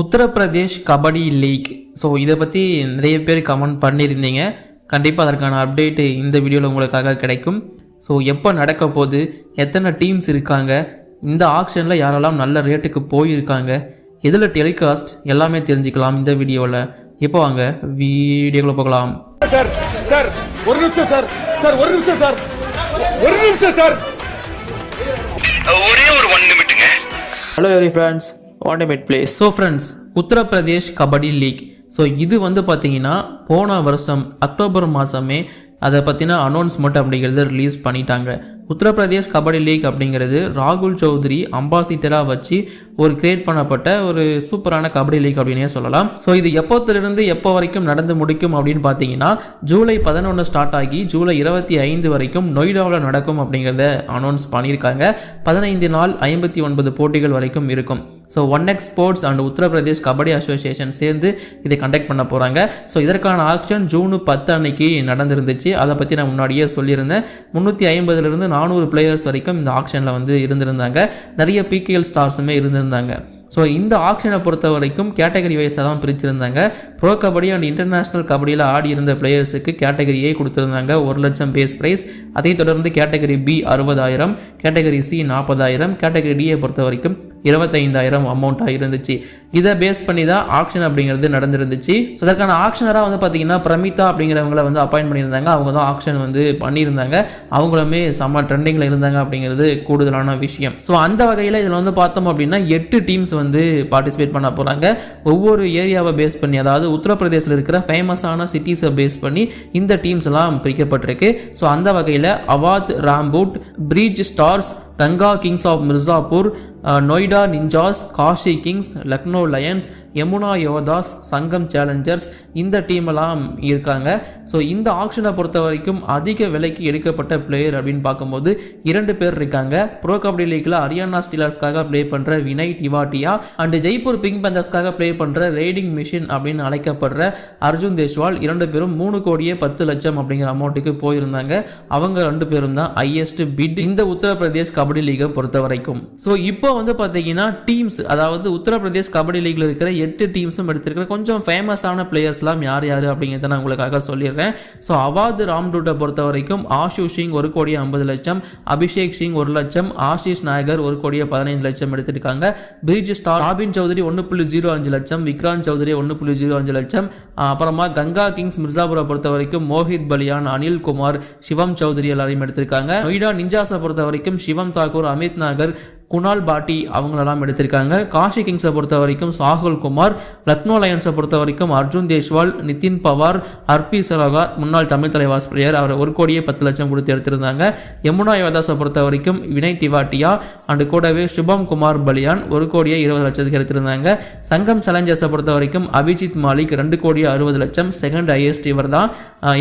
Uttar Pradesh kabaddi league. So இதை பற்றி நிறைய பேர் கமெண்ட் பண்ணியிருந்தீங்க. கண்டிப்பாக அதற்கான அப்டேட்டு இந்த வீடியோவில் உங்களுக்காக கிடைக்கும். ஸோ எப்போ நடக்க போகுது? எத்தனை டீம்ஸ் இருக்காங்க? இந்த ஆக்ஷனில் யாரெல்லாம் நல்ல ரேட்டுக்கு போயிருக்காங்க? இதில் டெலிகாஸ்ட் எல்லாமே தெரிஞ்சுக்கலாம் இந்த வீடியோவில் இப்போ வாங்க வீடியோக்குள்ள போகலாம். சார் சார் ஒரு நிமிஷம் சார் சார் ஒரு நிமிஷம் சார் ஒரு நிமிஷம் சார். ஒரே ஒரு ஒன் நிமிட்டுங்க hello every friends வாண்டமேட் place so friends Uttar Pradesh kabaddi league so இது வந்து பார்த்தீங்கன்னா போன வருஷம் அக்டோபர் மாதமே அதை பற்றின அனௌன்ஸ்மெண்ட் அப்படிங்கிறத ரிலீஸ் பண்ணிட்டாங்க. உத்தரப்பிரதேஷ் கபடி லீக் அப்படிங்கிறது ராகுல் சௌத்ரி அம்பாசிடராக வச்சு ஒரு கிரியேட் பண்ணப்பட்ட ஒரு சூப்பரான கபடி லீக் அப்படின்னே சொல்லலாம். ஸோ இது எப்போத்திலிருந்து எப்போ வரைக்கும் நடந்து முடிக்கும் அப்படின்னு பார்த்தீங்கன்னா ஜூலை பதினொன்று ஸ்டார்ட் ஆகி ஜூலை இருபத்தி ஐந்து வரைக்கும் நொய்டாவில் நடக்கும் அப்படிங்கிறத அனௌன்ஸ் பண்ணியிருக்காங்க. பதினைந்து நாள் ஐம்பத்தி ஒன்பது போட்டிகள் வரைக்கும் இருக்கும். So one X sports and Uttar Pradesh kabaddi association சேர்ந்து இதை கண்டக்ட் பண்ண போகிறாங்க ஸோ இதற்கான ஆக்ஷன் ஜூன் பத்து அன்னைக்கு நடந்திருந்துச்சு. அதை பற்றி நான் முன்னாடியே சொல்லியிருந்தேன். முந்நூற்றி ஐம்பதுலேருந்து நானூறு பிளேயர்ஸ் வரைக்கும் இந்த ஆக்ஷனில் வந்து இருந்திருந்தாங்க. நிறைய பிகேஎல் ஸ்டார்ஸுமே இருந்திருந்தாங்க. ஸோ இந்த ஆக்ஷனை பொறுத்த வரைக்கும் கேட்டகரி வைஸாக தான் பிரிச்சிருந்தாங்க. ப்ரோ கபடி அண்ட் இன்டர்நேஷ்னல் கபடியில் ஆடி இருந்த பிளேயர்ஸுக்கு கேட்டகரி ஏ கொடுத்துருந்தாங்க. ஒரு லட்சம் பேஸ் ப்ரைஸ் அதைத் தொடர்ந்து கேட்டகரி பி அறுபதாயிரம் கேட்டகரி சி நாற்பதாயிரம் கேட்டகரி டியை பொறுத்த வரைக்கும் இருபத்தைந்தாயிரம் அமௌண்ட்டாக இருந்துச்சு. இதை பேஸ் பண்ணி தான் ஆக்ஷன் அப்படிங்கிறது நடந்திருந்துச்சு. ஸோ அதற்கான ஆக்ஷனராக வந்து பார்த்தீங்கன்னா பிரமிதா அப்படிங்கிறவங்கள வந்து அப்பாயின்ட் பண்ணியிருந்தாங்க. அவங்க தான் ஆக்ஷன் வந்து பண்ணியிருந்தாங்க. அவங்களுமே செம்ம ட்ரெண்டிங்கில் இருந்தாங்க அப்படிங்கிறது கூடுதலான விஷயம். ஸோ அந்த வகையில் இதில் வந்து பார்த்தோம் அப்படின்னா எட்டு டீம்ஸ் வந்து பார்ட்டிசிபேட் பண்ண போகிறாங்க ஒவ்வொரு ஏரியாவை பேஸ் பண்ணி அதாவது உத்தரப்பிரதேசில் இருக்கிற ஃபேமஸான சிட்டிஸை பேஸ் பண்ணி இந்த டீம்ஸ் எல்லாம் பிரிக்கப்பட்டிருக்கு. ஸோ அந்த வகையில் Awadh Ramdoot Braj Stars Ganga Kings of Mirzapur Noida Ninjas Kashi Kings Lucknow Lions Yamuna Yoddhas Sangam Challengers இந்த டீமெல்லாம் இருக்காங்க. ஸோ இந்த ஆக்ஷனை பொறுத்த வரைக்கும் அதிக விலைக்கு எடுக்கப்பட்ட பிளேயர் அப்படின்னு பார்க்கும்போது இரண்டு பேர் இருக்காங்க. ப்ரோ கபடி லீக்ல ஹரியானா ஸ்டீலர்ஸ்க்காக ப்ளே பண்ற வினய் டிவாட்டியா அண்ட் ஜெய்ப்பூர் பிங்க் பந்தர்ஸ்க்காக ப்ளே பண்ற ரேடிங் மிஷின் அப்படின்னு அழைக்கப்படுற அர்ஜுன் தேஷ்வால் இரண்டு பேரும் மூணு கோடியே பத்து லட்சம் அப்படிங்கிற அமௌண்ட்டுக்கு போயிருந்தாங்க. அவங்க ரெண்டு பேரும் தான் ஹையஸ்ட் பிட் இந்த உத்தரப்பிரதேஷ் கபடி லீகை பொறுத்த வரைக்கும் ஸோ இப்போ வந்து பார்த்தீங்கன்னா டீம்ஸ் அதாவது உத்தரப்பிரதேஷ் கபடி லீக்ல இருக்கிற எட்டு டீம்ஸும் எடுத்திருக்கிற கொஞ்சம் ஃபேமஸான பிளேயர்ஸ்லாம் யார் யார் அப்படிங்கிறத நான் உங்களுக்காக சொல்லிடுறேன். ஸோ அவாத் ராம்டூட்டை பொறுத்த வரைக்கும் ஆஷு சிங் ஒரு கோடியே ஐம்பது லட்சம் அபிஷேக் சிங் ஒரு லட்சம் ஆஷிஷ் நாயகர் ஒரு கோடியே பதினைந்து லட்சம் எடுத்திருக்காங்க. பிரிட்ஜ் ஸ்டார் ராபின் சௌத்ரி ஒன்று புள்ளி ஜீரோ அஞ்சு லட்சம் விக்ராந்த் சௌத்ரி ஒன்று புள்ளி ஜீரோ அஞ்சு லட்சம். அப்புறமா கங்கா கிங்ஸ் மிர்சாபுரை பொறுத்த வரைக்கும் மோஹித் பலியான் அனில் குமார் சிவம் சௌத்ரி எல்லாரையும் எடுத்திருக்காங்க. நொய்டா நிஞ்சாஸை பொறுத்த வரைக்கும் சிவம் தாக்கூர் அமித் நாகர் குணால் பாட்டி அவங்களெல்லாம் எடுத்திருக்காங்க. காஷி கிங்ஸை பொறுத்த வரைக்கும் சாகுல் குமார் லக்னோ லயன்ஸை பொறுத்த வரைக்கும் அர்ஜுன் தேஷ்வால் நிதின் பவார் அர்பி சரோகா முன்னாள் தமிழ் தலைவாஸ் பிளேயர் அவர் ஒரு கோடியே பத்து லட்சம் கொடுத்து எடுத்திருந்தாங்க. யமுனா யோதாஸை பொறுத்த வரைக்கும் வினய் திவாட்டியா அண்டு கூடவே சுபம் குமார் பலியான் ஒரு கோடியே இருபது லட்சத்துக்கு எடுத்திருந்தாங்க. சங்கம் சேலஞ்சர்ஸை பொறுத்த வரைக்கும் அபிஜித் மாலிக் ரெண்டு கோடியே அறுபது லட்சம் செகண்ட் ஹையஸ்ட் இவர் தான்.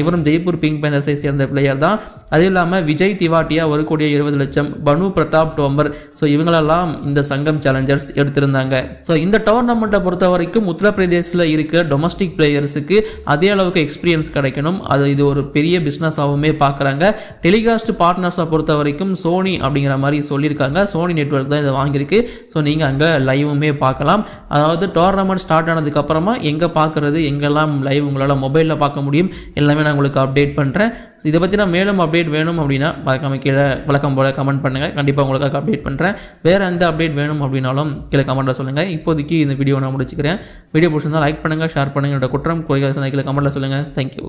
இவரும் ஜெய்ப்பூர் பிங்க் பேனர்ஸை சேர்ந்த பிளேயர் தான். அது இல்லாமல் விஜய் திவாட்டியா ஒரு கோடியே இருபது லட்சம் பனு பிரதாப் டோம்பர். ஸோ இவங்களெல்லாம் இந்த சங்கம் சேலஞ்சர்ஸ் எடுத்திருந்தாங்க. ஸோ இந்த டோர்னமெண்ட்டை பொறுத்த வரைக்கும் உத்தரப்பிரதேசில் இருக்கிற டொமஸ்டிக் பிளேயர்ஸுக்கு அதே அளவுக்கு எக்ஸ்பீரியன்ஸ் கிடைக்கணும். அது இது ஒரு பெரிய பிஸ்னஸாகவுமே பார்க்குறாங்க டெலிகாஸ்ட் பார்ட்னர்ஸை பொறுத்த வரைக்கும் சோனி அப்படிங்கிற மாதிரி சொல்லியிருக்காங்க. சோனி நெட்வொர்க் தான் இதை வாங்கியிருக்கு. ஸோ நீங்கள் அங்கே லைவுமே பார்க்கலாம். அதாவது டோர்னமெண்ட் ஸ்டார்ட் ஆனதுக்கப்புறமா எங்கே பார்க்குறது எங்கெல்லாம் லைவ் உங்களால் மொபைலில் பார்க்க முடியும் எல்லாமே நான் உங்களுக்கு அப்டேட் பண்ணுறேன் இதை பற்றி நான் மேலும் அப்டேட் வேணும் அப்படின்னா மறக்காம கீழே வழக்கம் போல் கமெண்ட் பண்ணுங்கள் கண்டிப்பாக உங்களுக்காக அப்டேட் பண்ணுறேன் வேறு எந்த அப்டேட் வேணும் அப்படின்னாலும் கீழே கமெண்ட்டில் சொல்லுங்கள் இப்போதைக்கு இந்த வீடியோ நான் முடிச்சுக்கிறேன். வீடியோ பிடிச்சிருந்தால் லைக் பண்ணுங்கள் ஷேர் பண்ணுங்கள் என்னோட குற்றம் குறைகள் கீழே கமெண்ட்டில் சொல்லுங்கள் தேங்க்யூ